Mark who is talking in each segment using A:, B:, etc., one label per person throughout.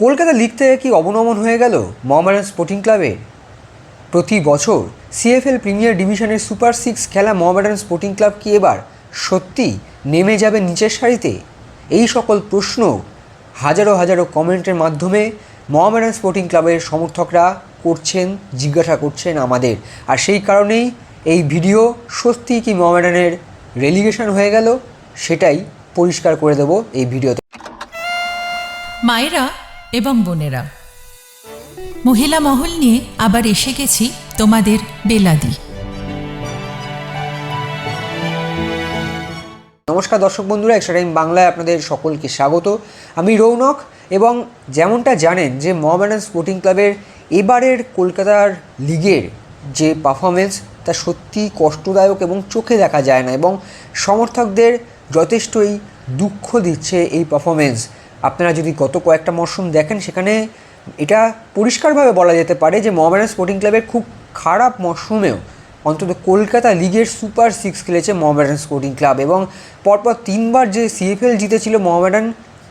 A: Kolkata league থেকে কি অবনমন হয়ে গেল মোহামেডান স্পোর্টিং ক্লাবের প্রতি বছর সিএফএল প্রিমিয়ার ডিভিশনের সুপার সিক্স খেলা মোহামেডান স্পোর্টিং ক্লাব কি এবার সত্যি নেমে যাবে নিচের সারিতে? এই সকল প্রশ্ন হাজারো হাজারো কমেন্টের মাধ্যমে মোহামেডান স্পোর্টিং ক্লাবের সমর্থকরা করছেন, জিজ্ঞাসা করছেন আমাদের। আর সেই কারণেই এই ভিডিও সত্যি কি মোহামেডানের রেলিগেশন হয়ে গেল? সেটাই পরিষ্কার করে দেবো এই ভিডিওতে।
B: মায়েরা এবং বোনেরা, মহিলা মহল নিয়ে আবার এসে গেছি তোমাদের বেলাদি।
A: নমস্কার দর্শক বন্ধুরা, এক্সট্রা টাইম বাংলায় আপনাদের সকলকে স্বাগত। আমি রৌনক এবং যেমনটা জানেন যে মোহামেডান স্পোর্টিং ক্লাবের এবারের কলকাতার লিগের যে পারফরমেন্স তা সত্যি কষ্টদায়ক এবং চোখে দেখা যায় না এবং সমর্থকদের যথেষ্টই দুঃখ দিচ্ছে এই পারফরমেন্স আপনারা যদি গত কয়েকটা মরশুম দেখেন, সেখানে এটা পরিষ্কারভাবে বলা যেতে পারে যে মোহামেডান স্পোর্টিং ক্লাবের খুব খারাপ মরশুমেও অন্তত কলকাতা লিগের সুপার সিক্স খেলেছে মোহামেডান স্পোর্টিং ক্লাব এবং পরপর তিনবার যে সিএফএল জিতেছিল মোহামেডান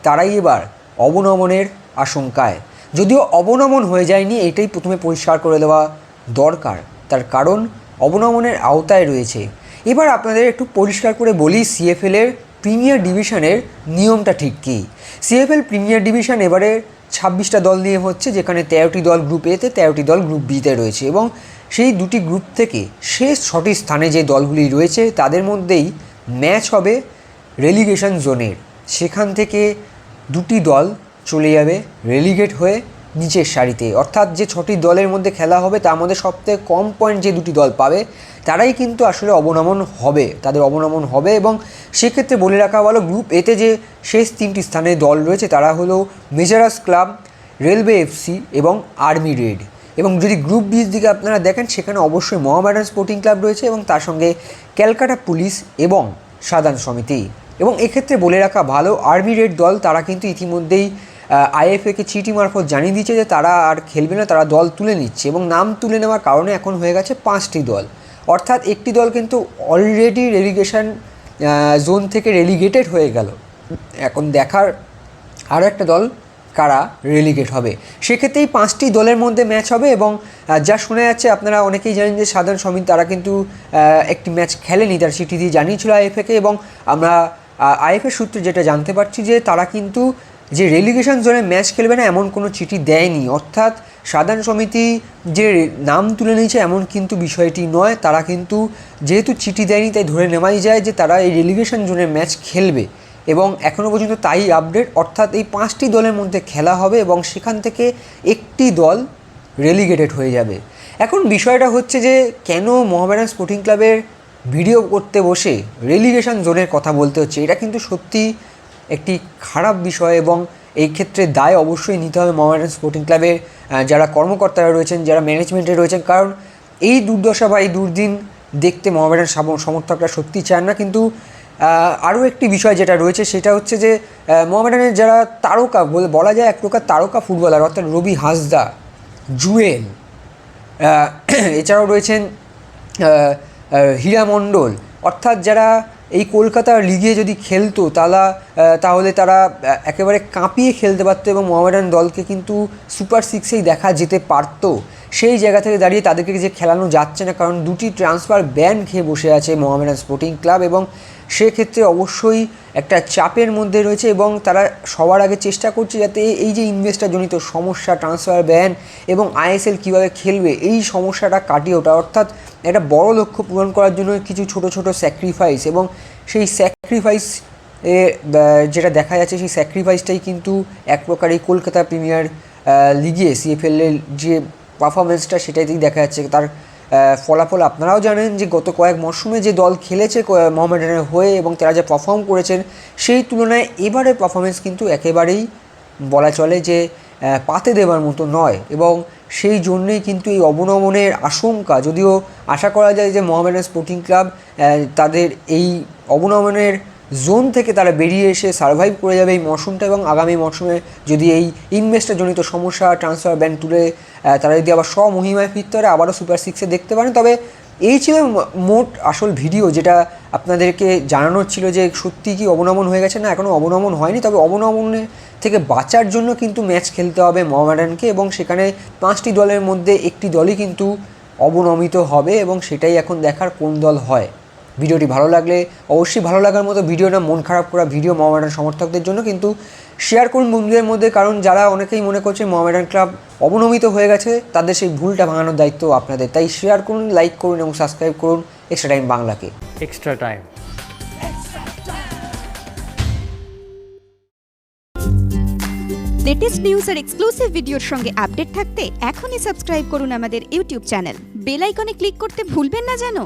A: তারাই এবার অবনমনের আশঙ্কায়। যদিও অবনমন হয়ে যায়নি, এটাই প্রথমে পরিষ্কার করে দেওয়া দরকার। তার কারণ অবনমনের আওতায় রয়েছে। এবার আপনাদের একটু পরিষ্কার করে বলি সিএফএলের প্রিমিয়ার ডিভিশনের নিয়মটা ঠিক কী? সিএফএল প্রিমিয়ার ডিভিশন এবারে ছাব্বিশটা দল নিয়ে হচ্ছে, যেখানে তেরোটি দল গ্রুপ এতে তেরোটি দল গ্রুপ বিতে রয়েছে এবং সেই দুটি গ্রুপ থেকে শেষ ছটি স্থানে যে দলগুলি রয়েছে, তাদের মধ্যেই ম্যাচ হবে রেলিগেশন জোনের সেখান থেকে দুটি দল চলে যাবে রেলিগেট হয়ে নিচের সারিতে। অর্থাৎ যে ছটি দলের মধ্যে খেলা হবে, তার মধ্যে সবথেকে কম পয়েন্ট যে দুটি দল পাবে, তারাই কিন্তু আসলে অবনমন হবে, তাদের অবনমন হবে এবং সেক্ষেত্রে বলে রাখা ভালো গ্রুপ এতে যে শেষ তিনটি স্থানে দল রয়েছে, তারা হলো মেজারাস ক্লাব রেলওয়ে এফসি এবং আর্মি রেড এবং যদি গ্রুপ বির দিকে আপনারা দেখেন, সেখানে অবশ্যই মহামেডান স্পোর্টিং ক্লাব রয়েছে এবং তার সঙ্গে ক্যালকাটা পুলিশ এবং সাধারণ সমিতি। এবং এক্ষেত্রে বলে রাখা ভালো আর্মি রেড দল, তারা কিন্তু ইতিমধ্যেই আইএফএকে চিঠি মারফত জানিয়ে দিচ্ছে যে তারা আর খেলবে না, তারা দল তুলে নিচ্ছে এবং নাম তুলে নেওয়ার কারণে এখন হয়ে গেছে পাঁচটি দল। অর্থাৎ একটি দল কিন্তু অলরেডি রেলিগেশন জোন থেকে রেলিগেটেড হয়ে গেল। এখন দেখার আরও একটা দল কারা রেলিগেট হবে। সেক্ষেত্রেই পাঁচটি দলের মধ্যে ম্যাচ হবে এবং যা শোনা যাচ্ছে, আপনারা অনেকেই জানেন যে সাধারণ সমিতি তারা কিন্তু একটি ম্যাচ খেলেনি। তার চিঠি দিয়ে জানিয়েছিল আইএফএকে এবং আমরা আইএফএ সূত্রে যেটা জানতে পারছি যে তারা কিন্তু যে রেলিগেশন জোনে ম্যাচ খেলবে না এমন কোনো চিঠি দেয়নি। অর্থাৎ সাধারণ সমিতি যে নাম তুলে নিয়েছে এমন কিন্তু বিষয়টি নয়। তারা কিন্তু যেহেতু চিঠি দেয়নি, তাই ধরে নেওয়াই যায় যে তারা এই রেলিগেশন জোনের ম্যাচ খেলবে। এবং এখনও পর্যন্ত তাই আপডেট অর্থাৎ এই পাঁচটি দলের মধ্যে খেলা হবে এবং সেখান থেকে একটি দল রেলিগেটেড হয়ে যাবে। এখন বিষয়টা হচ্ছে যে কেন মোহামেডান স্পোর্টিং ক্লাবের ভিডিও করতে বসে রেলিগেশন জোনের কথা বলতে হচ্ছে? এটা কিন্তু সত্যি একটি খারাপ বিষয় এবং এই ক্ষেত্রে দায় অবশ্যই নিতে হবে মোহামেডান স্পোর্টিং ক্লাবের যারা কর্মকর্তারা রয়েছেন, যারা ম্যানেজমেন্টে রয়েছেন, কারণ এই দুর্দশা বা এই দুর্দিন দেখতে মোহামেডান সাম- সমর্থকরা সত্যি চান না। কিন্তু আরও একটি বিষয় যেটা রয়েছে, সেটা হচ্ছে যে মোহামেডানের যারা তারকা, বলে যায় এক প্রকার তারকা ফুটবলার, অর্থাৎ রবি হাসদা, জুয়েল এছাড়াও রয়েছেন হীরা মণ্ডল, অর্থাৎ যারা এই কলকাতার লিগে যদি খেলতো তারা তাহলে তারা একেবারে কাঁপিয়ে খেলতে পারতো এবং মোহামেডান দলকে কিন্তু সুপার সিক্সেই দেখা যেতে পারতো। সেই জায়গা থেকে দাঁড়িয়ে তাদেরকে যে খেলানো যাচ্ছে না, কারণ দুটি ট্রান্সফার ব্যান খেয়ে বসে আছে মোহামেডান স্পোর্টিং ক্লাব এবং সেক্ষেত্রে অবশ্যই একটা চাপের মধ্যে রয়েছে এবং তারা সবার আগে চেষ্টা করছে যাতে এই যে ইনভেস্টারজনিত সমস্যা ট্রান্সফার ব্যান এবং আইএসএল কীভাবে খেলবে, এই সমস্যাটা কাটিয়ে ওঠা। অর্থাৎ একটা বড় লক্ষ্য পূরণ করার জন্য কিছু ছোট ছোট স্যাক্রিফাইস এবং সেই স্যাক্রিফাইস এ যেটা দেখা যাচ্ছে সেই স্যাক্রিফাইসটাই কিন্তু এক প্রকার এই কলকাতা প্রিমিয়ার লিগে সিএফএল এর যে পারফরমেন্সটা সেটাতেই দেখা যাচ্ছে তার ফলাফল আপনারাও জানেন যে গত কয়েক মরশুমে যে দল খেলেছে মোহামেডানের হয়ে এবং তারা যে পারফর্ম করেছেন সেই তুলনায় এবারের পারফরমেন্স কিন্তু একেবারেই বলা চলে যে পাতে দেওয়ার মতো নয় এবং সেই জন্যেই কিন্তু এই অবনমনের আশঙ্কা। যদিও আশা করা যায় যে মোহামেডান স্পোর্টিং ক্লাব তাদের এই অবনমনের জোন থেকে তারা বেরিয়ে এসে সার্ভাইভ করে যাবে এই মরশুমটা এবং আগামী মরশুমে যদি এই ইনভেস্টারজনিত সমস্যা ট্রান্সফার ব্যান তুলে তারা যদি আবার স্বমহিমায় ফিরতে পারে, আবারও সুপার সিক্সে দেখতে পারেন। তবে এই ছিল মোট আসল ভিডিও যেটা আপনাদেরকে জানানোর ছিল যে সত্যি কি অবনমন হয়ে গেছে। না এখনও অবনমন হয়নি, তবে অবনমনের থেকে বাঁচার জন্য কিন্তু ম্যাচ খেলতে হবে মোহামেডানকে এবং সেখানে পাঁচটি দলের মধ্যে একটি দলই কিন্তু অবনমিত হবে এবং সেটাই এখন দেখার কোন দল হয়। ভিডিওটি ভালো লাগলে অবশ্যই ভালো লাগার মতো ভিডিও না মন খারাপ করা ভিডিও মোহামেডান সমর্থকদের জন্য কিন্তু শেয়ার করুন বন্ধুদের মধ্যে কারণ যারা অনেকেই মনে করছে মোহামেডান ক্লাব অবনমিত হয়ে গেছে তাদের সেই ভুলটা ভাঙানোর দায়িত্ব আপনাদের। তাই শেয়ার করুন লাইক করুন এবং সাবস্ক্রাইব করুন এক্সট্রা টাইম বাংলাকে
C: extra time.
D: লেটেস্ট নিউজ আর এক্সক্লুসিভ ভিডিওর সঙ্গে আপডেট থাকতে এখনই সাবস্ক্রাইব করুন আমাদের ইউটিউব চ্যানেল বেল আইকনে ক্লিক করতে ভুলবেন না জানো